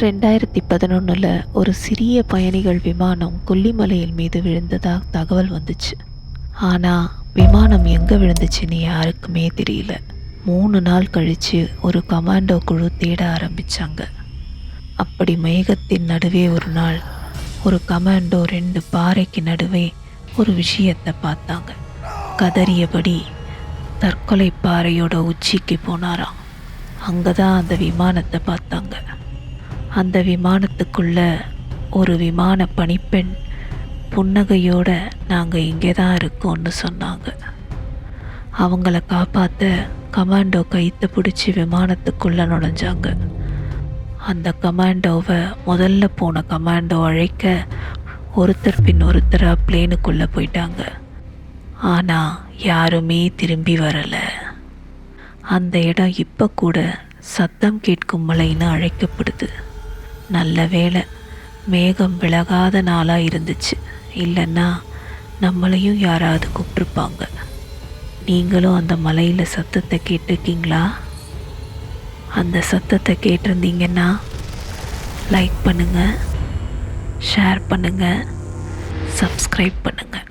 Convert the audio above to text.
ரெண்டாயிரத்தி பதினொன்றில் ஒரு சிறிய பயணிகள் விமானம் கொல்லிமலையில் மீது விழுந்ததாக தகவல் வந்துச்சு. ஆனால் விமானம் எங்கே விழுந்துச்சுன்னு யாருக்குமே தெரியல. மூணு நாள் கழித்து ஒரு கமாண்டோ குழு தேட ஆரம்பித்தாங்க அப்படி மேகத்தின் நடுவே ஒரு நாள் ஒரு கமாண்டோ ரெண்டு பாறைக்கு நடுவே ஒரு விஷயத்தை பார்த்தாங்க. கதறியபடி தற்கொலை பாறையோட உச்சிக்கு போனாராம். அங்கே தான் அந்த விமானத்தை பார்த்தாங்க. அந்த விமானத்துக்குள்ள ஒரு விமான பணிப்பெண் புன்னகையோட நாங்கள் இங்கே தான் இருக்கோம்னு சொன்னாங்க. அவங்கள காப்பாற்ற கமாண்டோ கைத்தை பிடிச்சி விமானத்துக்குள்ளே நுழைஞ்சாங்க. அந்த கமாண்டோவை முதல்ல போன கமாண்டோ அழைக்க ஒருத்தர் பின் ஒருத்தராக பிளேனுக்குள்ளே போயிட்டாங்க. ஆனால் யாருமே திரும்பி வரலை. அந்த இடம் இப்போ கூட சத்தம் கேட்கும் மலைன்னு அழைக்கப்படுது. நல்ல வேளை. மேகம் விலகாத நாளாக இருந்துச்சு. இல்லைன்னா நம்மளையும் யாராவது கூப்பிட்ருப்பாங்க நீங்களும் அந்த மலையில் சத்தத்தை கேட்டிருக்கீங்களா? அந்த சத்தத்தை கேட்டிருந்தீங்கன்னா லைக் பண்ணுங்கள் ஷேர் பண்ணுங்கள் சப்ஸ்கிரைப் பண்ணுங்கள்